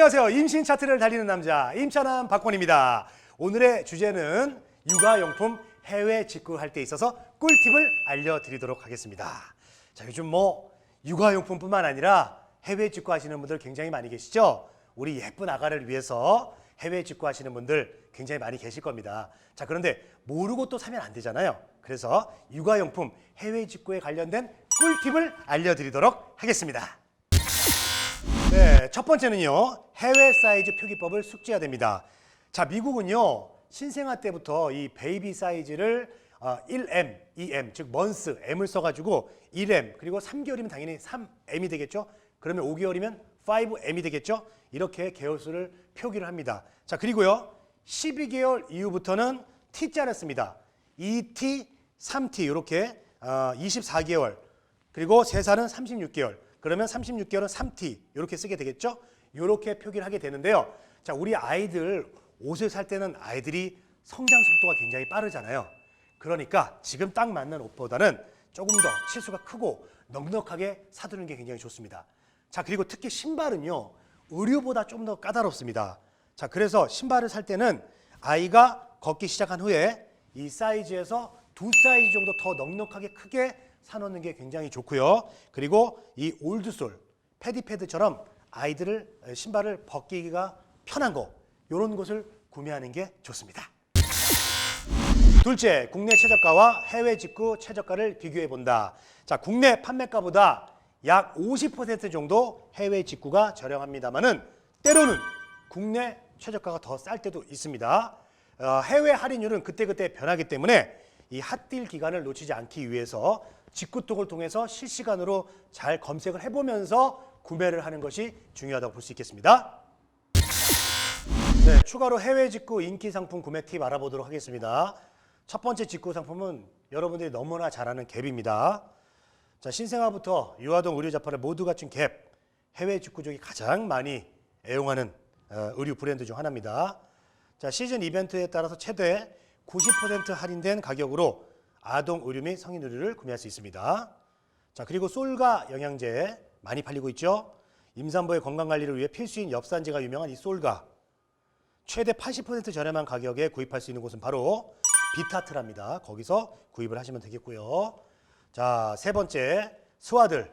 안녕하세요. 임신 차트를 달리는 남자 임차남 박권입니다. 오늘의 주제는 육아용품 해외 직구할 때 있어서 꿀팁을 알려드리도록 하겠습니다. 자, 요즘 뭐 육아용품뿐만 아니라 해외 직구하시는 분들 굉장히 많이 계시죠? 우리 예쁜 아가를 위해서 해외 직구하시는 분들 굉장히 많이 계실 겁니다. 자, 그런데 모르고 또 사면 안 되잖아요. 그래서 육아용품 해외 직구에 관련된 꿀팁을 알려드리도록 하겠습니다. 네, 첫 번째는요. 해외 사이즈 표기법을 숙지해야 됩니다. 자, 미국은요. 신생아 때부터 이 베이비 사이즈를 어, 1M, 2M, 즉 먼스, M을 써가지고 1M 그리고 3개월이면 당연히 3M이 되겠죠. 그러면 5개월이면 5M이 되겠죠. 이렇게 개월수를 표기를 합니다. 자, 그리고요. 12개월 이후부터는 T자를 씁니다. 2T, 3T 이렇게 어, 24개월 그리고 세살은 36개월. 그러면 36개월은 3T 이렇게 쓰게 되겠죠? 이렇게 표기를 하게 되는데요. 자, 우리 아이들 옷을 살 때는 아이들이 성장 속도가 굉장히 빠르잖아요. 그러니까 지금 딱 맞는 옷보다는 조금 더 치수가 크고 넉넉하게 사두는 게 굉장히 좋습니다. 자, 그리고 특히 신발은요. 의류보다 좀 더 까다롭습니다. 자, 그래서 신발을 살 때는 아이가 걷기 시작한 후에 이 사이즈에서 두 사이즈 정도 더 넉넉하게 크게 사놓는 게 굉장히 좋고요. 그리고 이 올드솔, 패디패드처럼 아이들을 신발을 벗기기가 편한 거 이런 것을 구매하는 게 좋습니다. 둘째, 국내 최저가와 해외 직구 최저가를 비교해 본다. 자, 국내 판매가보다 약 50% 정도 해외 직구가 저렴합니다만은 때로는 국내 최저가가 더 쌀 때도 있습니다. 어, 해외 할인율은 그때그때 변하기 때문에 이 핫딜 기간을 놓치지 않기 위해서 직구톡을 통해서 실시간으로 잘 검색을 해보면서 구매를 하는 것이 중요하다고 볼 수 있겠습니다. 네, 추가로 해외 직구 인기 상품 구매 팁 알아보도록 하겠습니다. 첫 번째 직구 상품은 여러분들이 너무나 잘 아는 갭입니다. 자, 신생아부터 유아동 의류 잡화를 모두 갖춘 갭. 해외 직구족이 가장 많이 애용하는 어, 의류 브랜드 중 하나입니다. 자, 시즌 이벤트에 따라서 최대 90% 할인된 가격으로 아동 의류 및 성인 의류를 구매할 수 있습니다. 자, 그리고 솔가 영양제 많이 팔리고 있죠. 임산부의 건강 관리를 위해 필수인 엽산제가 유명한 이 솔가. 최대 80% 저렴한 가격에 구입할 수 있는 곳은 바로 비타트랍니다. 거기서 구입을 하시면 되겠고요. 자, 세 번째 스와들.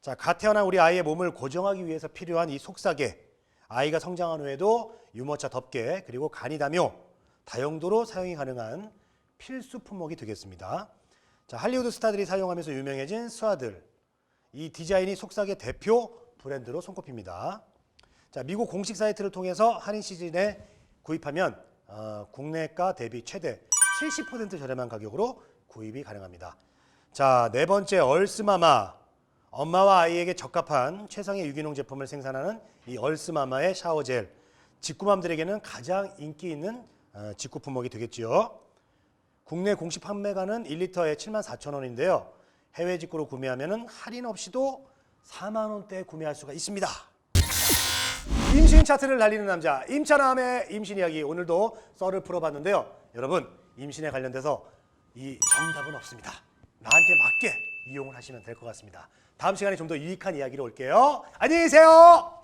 자, 갓 태어난 우리 아이의 몸을 고정하기 위해서 필요한 이 속삭개. 아이가 성장한 후에도 유모차 덮개 그리고 간이다뇨 다용도로 사용이 가능한 필수 품목이 되겠습니다. 자, 할리우드 스타들이 사용하면서 유명해진 스와들. 이 디자인이 속삭의 대표 브랜드로 손꼽힙니다. 자, 미국 공식 사이트를 통해서 할인 시즌에 구입하면 어, 국내가 대비 최대 70% 저렴한 가격으로 구입이 가능합니다. 자, 네 번째 얼스마마. 엄마와 아이에게 적합한 최상의 유기농 제품을 생산하는 이 얼스마마의 샤워젤. 직구맘들에게는 가장 인기 있는 어, 직구 품목이 되겠지요. 국내 공식 판매가는 1리터에 7만 4천 원인데요. 해외 직구로 구매하면 할인 없이도 4만 원대에 구매할 수가 있습니다. 임신 차트를 달리는 남자 임차남의 임신 이야기 오늘도 썰을 풀어봤는데요. 여러분 임신에 관련돼서 이 정답은 없습니다. 나한테 맞게 이용을 하시면 될 것 같습니다. 다음 시간에 좀 더 유익한 이야기로 올게요. 안녕히 계세요.